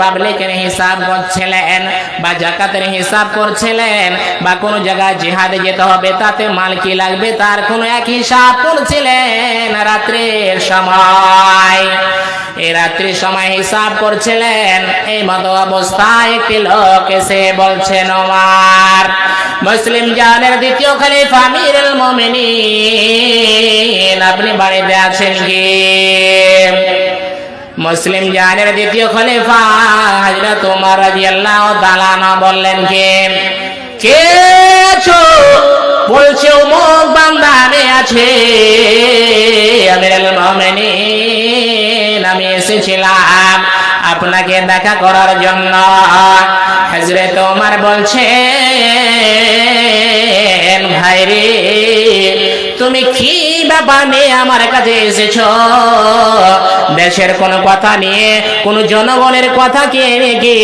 পাবলিকের হিসাব করছিলেন বা জাকাতের হিসাব করছিলেন বা কোনো জায়গায় জিহাদে যেতে হবে, তাতে মাল কি লাগবে তার কোনো এক হিসাব করছিলেন রাত্রের সময়। এই রাত্রির সময় হিসাব করছিলেন, এই মতো অবস্থায় একটি লোক এসে বলছেন আমার মুসলিম জানের দ্বিতীয় খলিফা আমিরুল মুমিনিন, আপনি বাড়িতে আছেন কি? মুসলিম জানের দ্বিতীয় খলিফা হযরত ওমর রাদিয়াল্লাহু তাআলা আনহু বললেন কে? কে আছো? বলছে অমুক বান্দা আমি আছে। আমিরুল আমি এসেছিলাম আপনাকে দেখা করার জন্য। হযরত ওমর বলছে ভাই রে তুমি কি ব্যাপার নিয়ে আমার কাছে এসেছ? দেশের কোন কথা নিয়ে, কোন জনগণের কথা কে রেখে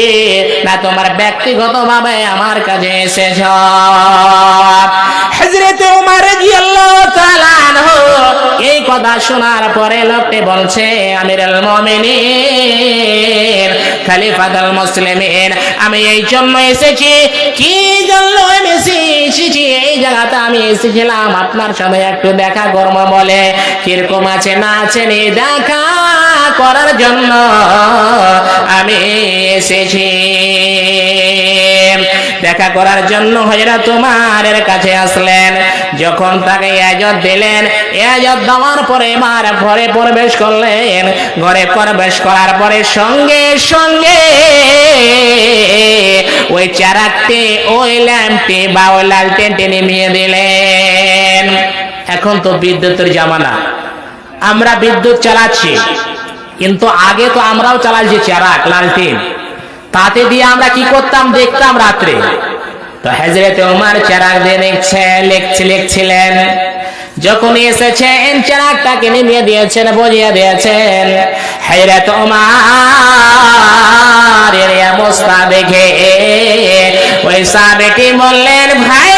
না তোমার ব্যক্তিগত ভাবে আমার কাছে এসেছ। এই কথা শোনার পরে লোকটি বলছে, আমিরুল মুমিনিন, খলিফাতুল মুসলিমিন, আমি এই জন্য এসেছি। কি জন্য এসেছি? এই জায়গাতে আমি এসেছিলাম। আপনার সাথে একটু দেখা করব বলে। কীরকম আছে না আছে নি দেখা করার জন্য আমি এসেছি। দেখা করার জন্য হজরা তোমার কাছে আসলেন। যখন তাকে এজত দিলেন এজত দেওয়ার পরে মার ঘরে প্রবেশ করলেন। ঘরে প্রবেশ করার পরে সঙ্গে সঙ্গে ওই চারাকটি, ওই ল্যাম্পটি বা ওই লালটেনটি নিয়ে দিলেন। এখন তো বিদ্যুতের জামানা। আমরা বিদ্যুৎ চালাচ্ছি। কিন্তু আগে তো আমরাও চালাচ্ছি চারাক লালটেন তাতে দিয়ে আমরা কি করতাম? দেখতাম রাত্রে। তো হজরত উমার চারাক দিয়ে দেখছে লিখছে, লিখছিলেন, যখন এসেছেন চারাকটাকে নিভিয়ে দিয়েছেন, বুঝিয়ে দিয়েছেন হজরত উমার এর অবস্থা দেখে ওই সাবেটি বললেন, ভাই